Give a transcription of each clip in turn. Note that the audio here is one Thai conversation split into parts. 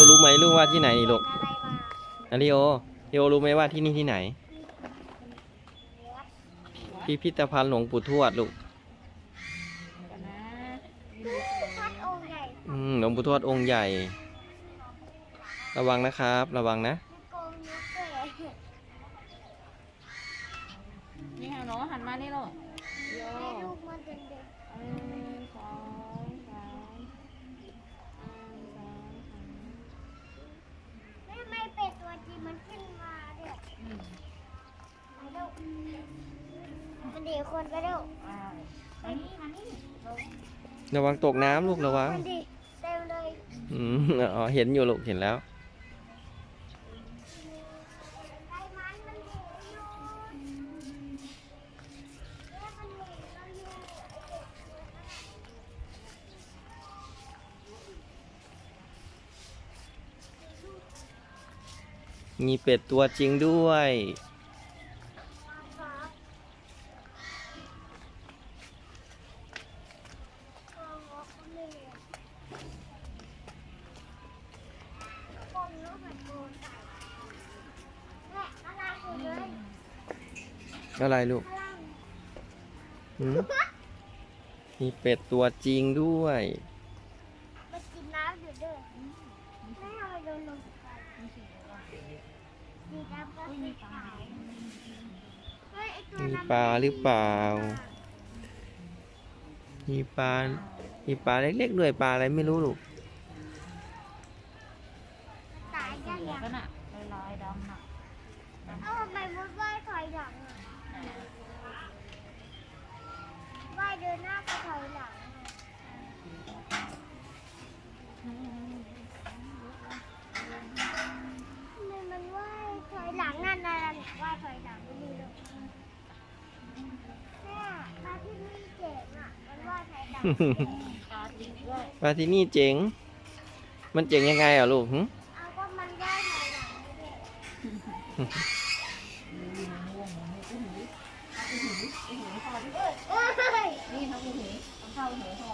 ลีโอรู้ไหมลูกว่าที่ไหนนี่ลูกอะไรมาอะลีโอลีโอรู้ไหมว่าที่นี่ที่ไหน พิพิธภัณฑ์หลวงปู่ทวดลูกกันนะพัดองค์ใหญ่อืมหลวงปู่ทวดองค์ใหญ่ ระวังนะครับ ระวังนะมีโกงนิ้วเก๋นี่ค่ะเนาะหันมานี่ลูกโยให้ลูกมันเด็ก มันขึ้นมาเด็กอืมไปลูกมันดีคนไปลูกอ่ามานี่มานี่ลงระวังตกน้ำลูกระวัง มันดีเต็มเลย อืมอ๋อเห็นอยู่ลูกเห็นแล้ว มีเป็ดตัวจริงด้วยครับโอ้โหเขาเหนื่อยคนรู้เหมือนโกนไก่แม่อะไรคือเลยอะไรลูกพลังหืมมีเป็ดตัวจริงด้วย มากินน้ำอยู่ด้วยไม่เอาไปโดนลมไฟมีน้ำก็สีขาวเฮ้ยไอ้ตัว มี นั้น ปลาหรือเปล่า มีปลา มีปลาเล็กๆด้วยปลาอะไรไม่รู้ลูก ปลาที่นี่เจ๋ง มันเจ๋งยังไงอะลูกหึเอาก็มันว่ถอยหลังไม่ได้โอ้ยนี่เขาหูเขาเข้าหูเขา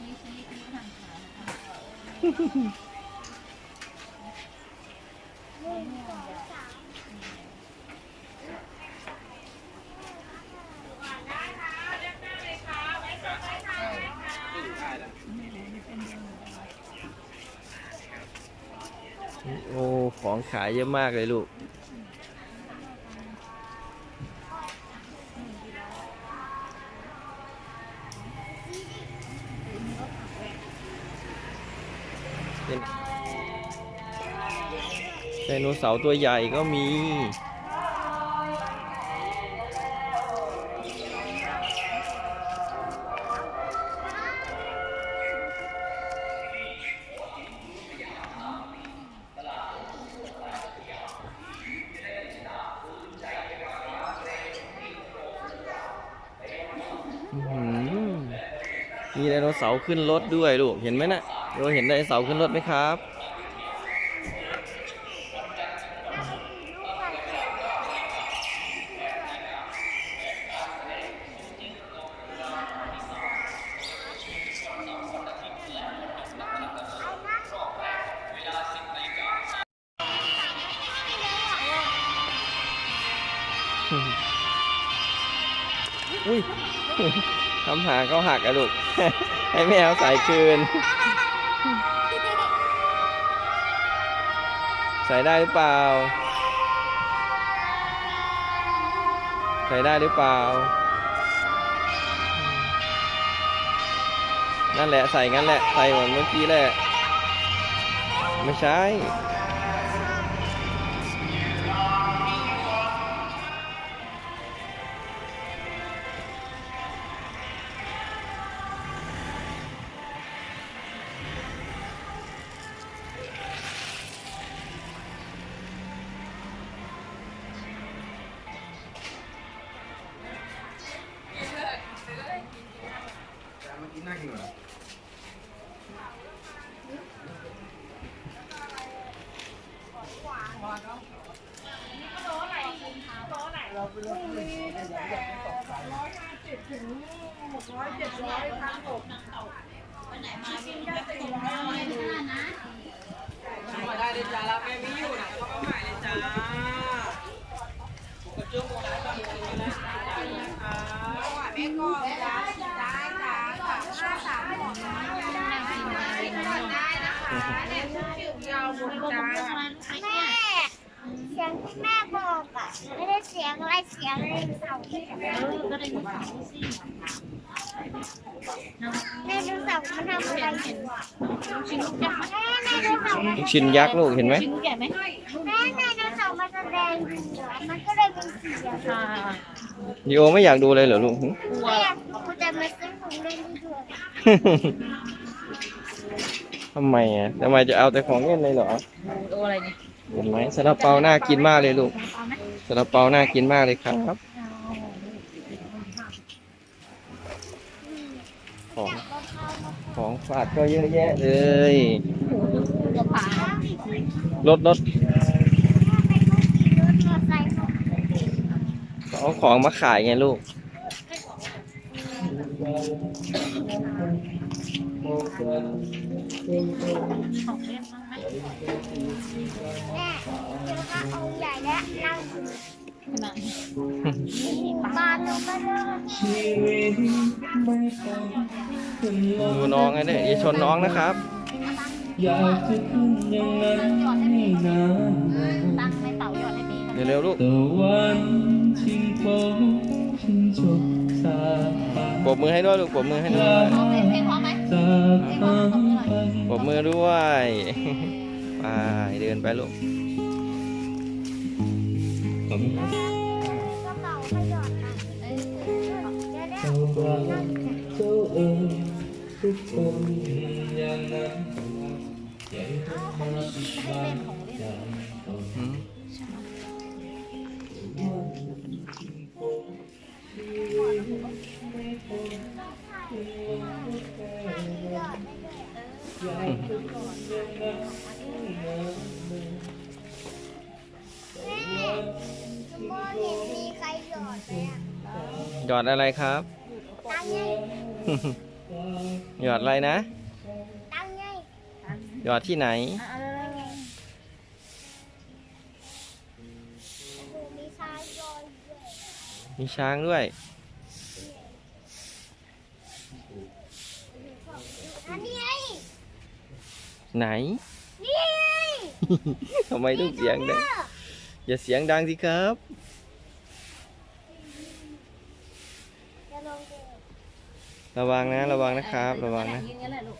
นี่นี่นี่ทางขาทางขา หนึ่งสองสาม โอ้ ของขายเยอะมากเลยลูกเนไดโนเสาร์ตัวใหญ่ก็มี เสาร์ขึ้นรถด้วยลูกเห็นไหมนะโยเห็นไดโนเสาร์ขึ้นรถไหมครับ อุ้ย ทำหางเขาหักอะลูก ให้แมวใส่คืน ใส่ได้หรือเปล่า ใส่ได้หรือเปล่า นั่นแหละใส่งั้นแหละ ใส่เหมือนเมื่อกี้แหละ ไม่ใช่ Gói chuột. ม่ดูเสามันทำอะไรอยู่อะแม่แม่ดูเสามันลูกชิ้นยักษ์ลูกเห็นไหมชิ้นใหญ่ไหมแม่แม่ดูเสามันแสดงอยู่อะมันก็เลยเป็นสีอะค่ะดิโอไม่อยากดูเลยเหรอลูกหึกลัวแม่อยากดูแต่มาซื้อของเล่นที่ด้วยทำไมอะทำไมจะเอาแต่ของเล่นเลยเหรอดูอะไรเนี่ยเห็นไหมซาลาเปาน่ากินมากเลยลูกเอาไหมซาลาเปาน่ากินมากเลยครับ ของ ของฝากก็เยอะแยะเลยรถรถเป็นผู้ขี่รถมอาของมาขายไงลูก แม่เจอพระองใหญ่และนั่ง ขนาดนี้บานลงมาเลยดูน้องไงเนี่ยอย่าชนน้องนะครับ อยากจะขึ้นอย่างนั้นให้นานตั้งในเต่าหยอดให้มีกันเร็วๆลูกตะวันชิงโปชิงจบสาบาปรบมือให้ด้วยลูกปรบมือให้ด้วยพร้อมเพลงพร้อมไหมจากฟ้าไปปรบมือด้วย ไปเดินไปลูก ขอบคุณครับกระเป๋าขยอดนะเออเดี๋ยวเดี๋ยวเหยอดไหมอะหยอดอะไรครับ ตังไงหยอดอะไรนะ ตังไงหยอดที่ไหนโอ้โหมีชายหยอดด้วยมีช้างด้วย อันนี้ไงไหน นี่ไงทำไมต้องเสียงดังอย่าเสียงดังสิครับ จะลงเดิน ระวังนะ ระวังนะครับ ระวังนะ ยืนงั้นแหละลูก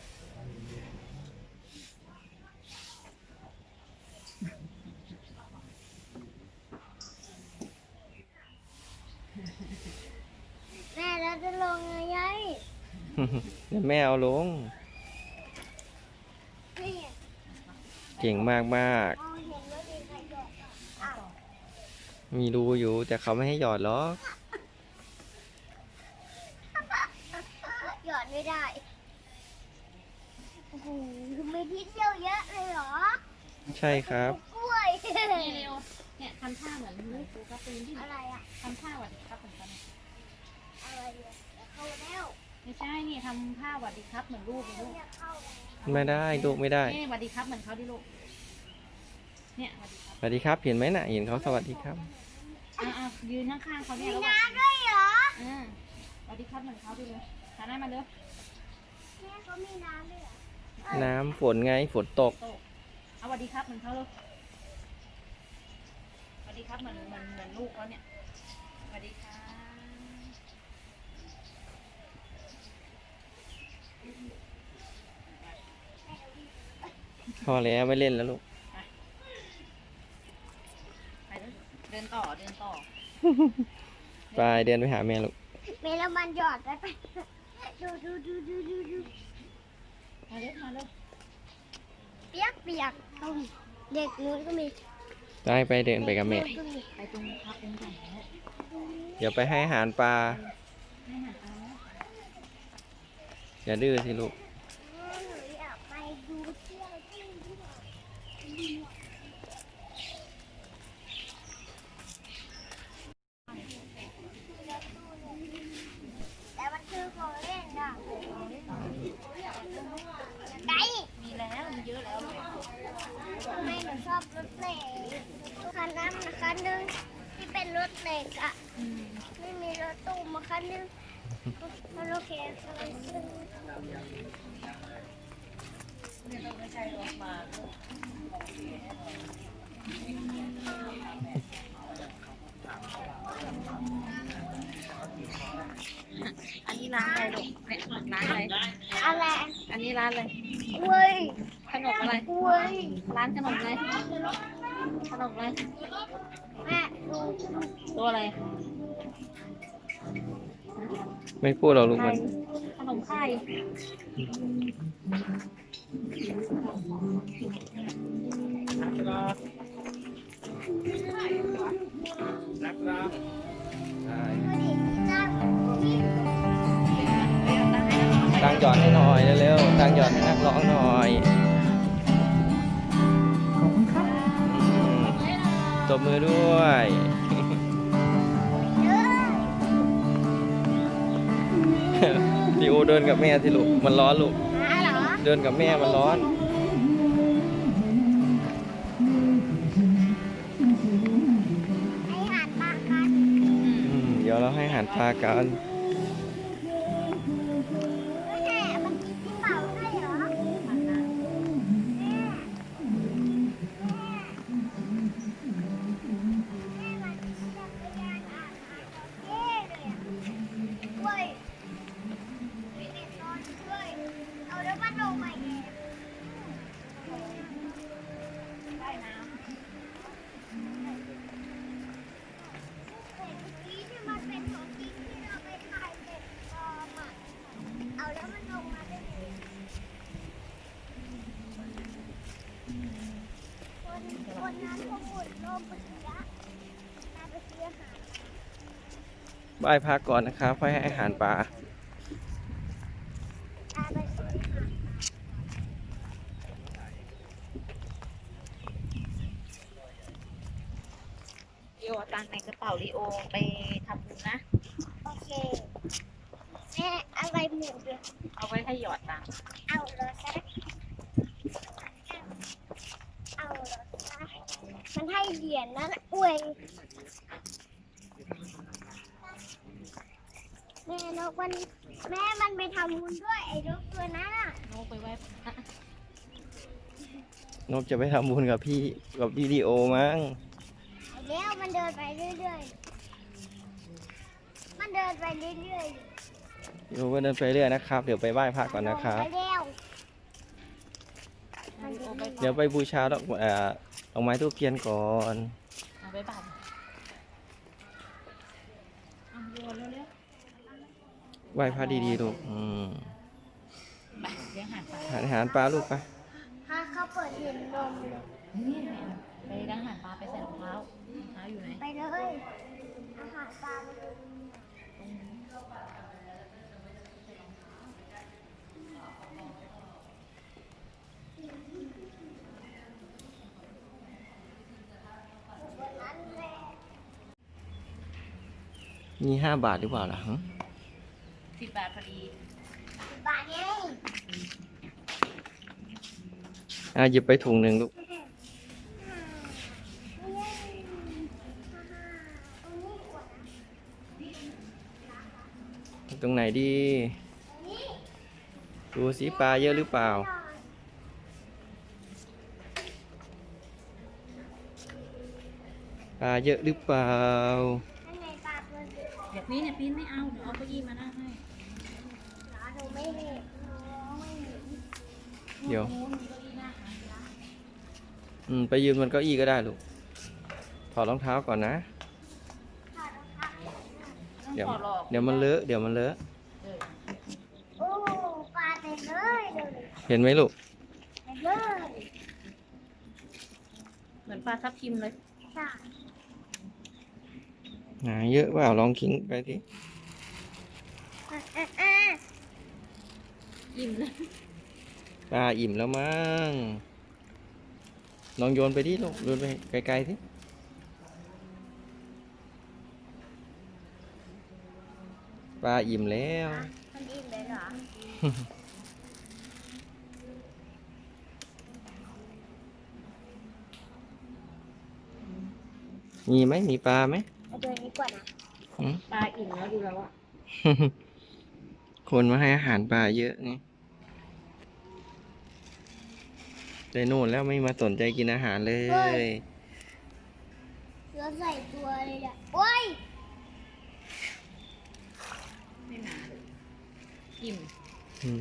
แม่แล้วจะลงยังไงเดี๋ยวแม่เอาลง นี่เก่งมากมากมองเห็นว่ามีใครหยอดอะอ้าวๆมีรูอยู่แต่เขาไม่ให้หยอดหรอก หยอด ไม่ได้ โอ้โหมีที่เที่ยวเยอะเลยเหรอใช่ครับ กล้วยนี่เร็วเนี่ยทำท่าเหมือนลูกปูกระปืนที่อะไรอะ ทำท่าหวัดดีครับเหมือนกันอะไรอะจะเข้าแล้วไม่ใช่นี่ทำท่าหวัดดีครับเหมือนลูกเลยลูกเนี่ยเข้าแล้วไม่ได้ลูกไม่ได้นี่หวัดดีครับเหมือนเขาดิลูก เนี่ยหวัดดีครับสวัสดีครับเห็นไหมน่ะเห็นเขาสวัสดีครับ อะอะยืนข้างๆเขาเนี่ยมีแล้วก็น้ำด้วยเหรอ อ่าสวัสดีครับเหมือนเขาดิเลย ทานได้มาเร็วแม่เขามีน้ำด้วยเหรอน้ำฝนไงฝนตก โตเอาสวัสดีครับเหมือนเขาเลยสวัสดีครับเหมือนเหมือนเหมือนลูกเขาเนี่ยสวัสดีครับพอแล้วไม่เล่นแล้วลูก ไปเลยเดินต่อเดินต่อไปเดินไปหาแม่ลูก เมลมันหยอดได้ไป ดูดูดูดูดูดูมาเร็วมาเร็วเปียกเปียกเอาเด็กนู้นก็มีไปไปเดินไปกับแม่เด็นู้นก็มีไปตรงพักตรงไหนแล้วเดี๋ยวไปให้อาหารปลาให้หาเอาแล้วอย่าดื้อสิลูก หนูอยากไปดูเที่ยวที่นี่แต่มันคือของเล่นอะไก่ มีแล้วมีเยอะแล้ว ทำไมหนูชอบรถเหล็กคันนั้นมาคันหนึงที่เป็นรถเหล็กอะ อืม ไม่มีรถตู้มาคันหนึงมันโอเคเลยซื้ออันนี้ร้านอะไรลูกเนี่ยร้านอะไร อะไรอันนี้ร้านอะไร เว้ยขนมอะไร เว้ยร้านขนมอะไร ขนมอะไร แม่ดูตัวอะไร ไม่พูดหรอกลูกไข่มัน ขนมไข่ ตังค์หยอดให้หน่อยเร็วๆตังค์หยอดให้นักร้องหน่อยขอบคุณครับตบมือด้วยดิโอเดินกับแม่ที่ลูก มันร้อนลูกหา เหรอเดินกับแม่มันร้อนให้หันมากันอืมเดี๋ยวเราให้อาหารปลากัน หมุนลมไปเสียมาไปเสียหายไหว้พระก่อนนะครับค่อยให้อาหารปลามาไปเสียหายลีโอเอาตังค์ในกระเป๋าลีโอไปทำบุญนะ โอเค แม่อะไรหมุนเลยเอาไว้ให้หยอดตังค์เอาเลยซะเอาเลยซะ มันให้เหรียญนั่นอวยแม่นกมันแม่มันไปทำบุญด้วยไอ้นกตัวนั้นอะโน้ไปไว้พระนกจะไปทำบุญกับพี่กับพี่ดีโอมั้งไอ้แล้วมันเดินไปเรื่อยๆ มันเดินไปเรื่อยดีโอก็เดินไปเรื่อยนะครับ เดี๋ยวไปไหว้พระๆก่อนนะครับไปแล้วลีโอไปเดี๋ยวไปบูชาดอก เอ่อดอกไม้ทูบเทียนก่อนเอาไปบัตรเอาโยนเร็วไหว้พระดีๆลูกอืมๆไปเลี้ยงอาหารปลาหาอาหารปลาลูกไปถ้าเขาเปิดเห็นนมเลยนี่ไปเลี้ยงอาหารปลาไปใส่รองเท้ารองเท้าอยู่ไหน ไปเลย อาหารปลามันดูบนนั้นแหละ มีห้าบาทหรือเปล่าล่ะฮะสิบบาทพอดีบาทไงอะหยิบไปถุงหนึ่งลูกตรงไหนดี ดูสิปลาเยอะหรือเปล่า ปลาเยอะหรือเปล่า ข้างในปลาตัว เดียวเดี๋ยวพี่เนี่ยพี่ไม่เอาเดี๋ยวเอาเก้าอี้มานั่งให้หนูไม่เห็นหนูไม่เห็นเดี๋ยวนู้นมีเก้าอี้หน้าหาที่ร้านอืม ไปยืนบนเก้าอี้ก็ได้ลูก ถอดรองเท้าก่อนนะถอดรองเท้าให้หนูหน่อยต้องเดี๋ยวขอหลอกเดี๋ยวมันเลอะ เดี๋ยวมันเลอะเออโอ้ปลาเต็มเลยเลยเห็นไหมลูก เต็มเลย เหมือนปลาทับทิมเลย ใช่ หาเยอะเปล่าลองคิงไปดิอะอะอะอิ่มเลยปลาอิ่มแล้วมั้งลองโยนไปดิลูกโยนไปไกลๆสิปลาอิ่มแล้วมันอิ่มเลยเหรอมีไหมมีปลาไหม เอาตัวนี้ก่อนนะหืม ปลาอิ่มแล้วดูแล้วอะคนมาให้อาหารปลาเยอะไงไปนู่นแล้วไม่มาสนใจกินอาหารเลย แล้วใส่ตัวเลยอะโอ้ยไม่มาเลยอิ่มอืม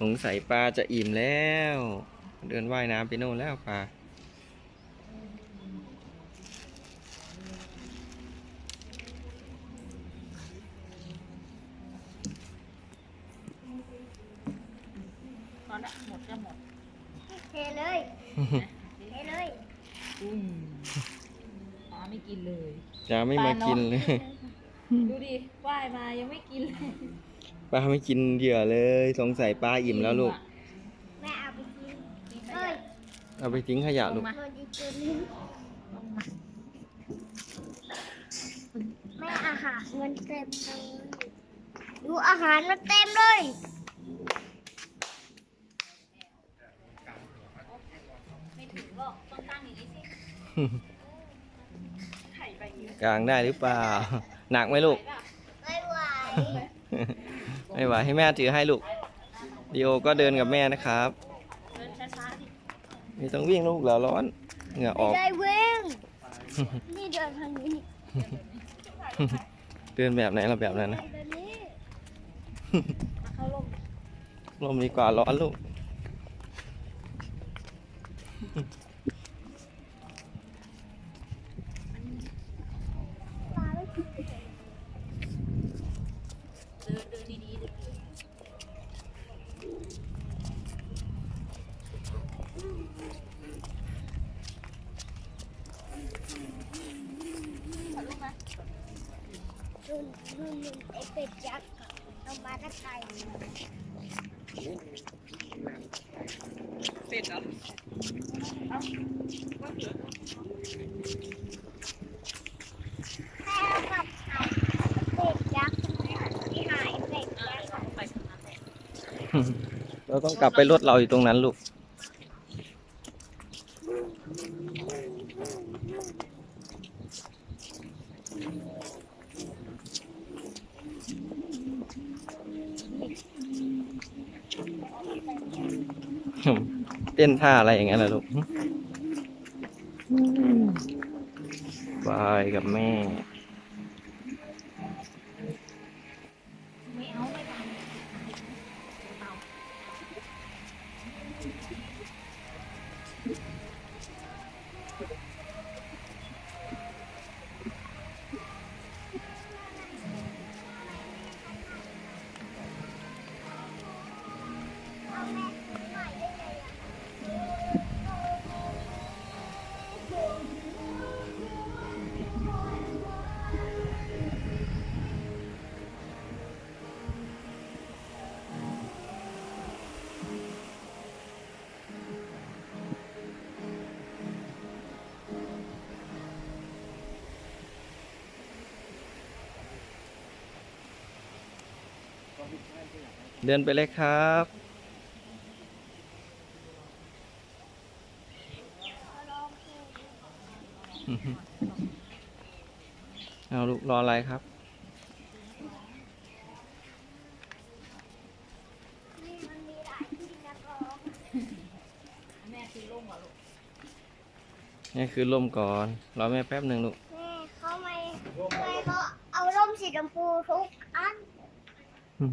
สงสัยปลาจะอิ่มแล้ว เดินว่ายน้ำไปโน่นแล้วปลา ตอนละหมดก็หมด เลยเทเลยอุ้มปลาไม่กินเลยจะไม่มากินเลยดูดิว่ายมายังไม่กินเลยปลาไม่กินเหยื่อเลย สงสัยปลาอิ่มแล้วลูกแม่เอาไปกินกินขเอ้ยเอาไปทิ้งขยะลูกแม่อาหารเงินเต็มเลยดูอาหารมันเต็มเลย ไม่ถึงหรอกต้องตั้งอย่างนี้สิไข่ไปเยอะกลางได้หรือเปล่า หนักไหมลูก ไม่ไหวไม่ไหวให้แม่ถือให้ลูกดีโอก็เดินกับแม่นะครับเดินช้าๆดิไม่ต้องวิ่งลูกเหลือร้อน เหงื่ออไม่อก ได้เว้งนี่เดินทางนี้ เดินแบบไหนเราแบบนั้นนะแบบนี้มาเข้าร่มลมดีกว่าร้อนลูก ปลาไม่กิน เดินเดินดีๆเดินดี นุ่นนุ่นนุ่นไอเป็ดยักษ์อะเอามาตะไคร้ เป็ดเหรอ แค่กับไข่เป็ดยักษ์ที่หายเป็ดยักษ์อะ ไปทำงานแต่ เราต้องกลับไปรถเราอยู่ตรงนั้นลูก เต้นท่าอะไรอย่างเงี้ยล่ะลูกบายกับแม่ไม่ เดินไปเลยครับ เอาลูกรออะไรครับ นี่มันมีหลายที่นะกองแม่คือร่มเหรอลูกนี่คือร่มก่อน รอแม่แป๊บหนึ่งลูก แม่เขาไม่ไม่เขาเอาร่มสีชมพูทุกอัน อืม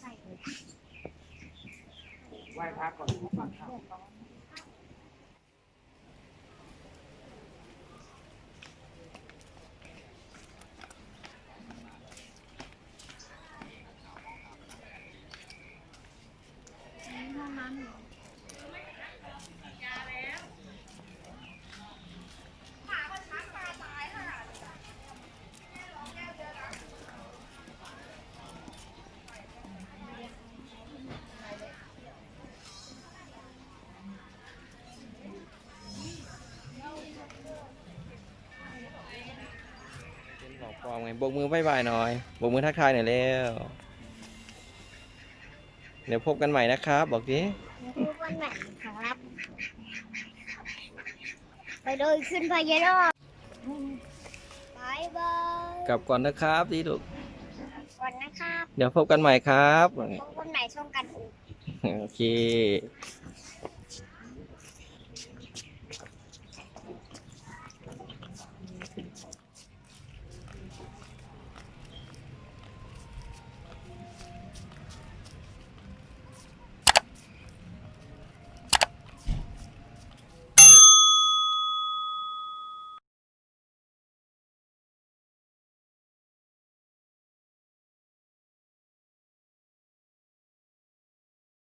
ใส่เลย ไหว้พระก่อน เป็นหลอกปลอมไงโบกมือบายบายหน่อยโบกมือทักทายหน่อยเร็ว ดี๋ยวพบกันใหม่นะครับ บอกดิทุกวันใหม่ครับ ไปโดยขึ้นพญานอกบายบายกลับก่อนนะครับดีลูกก่อนนะครับ เดี๋ยวพบกันใหม่ครับ พบกันใหม่ช่องกันอูโอเค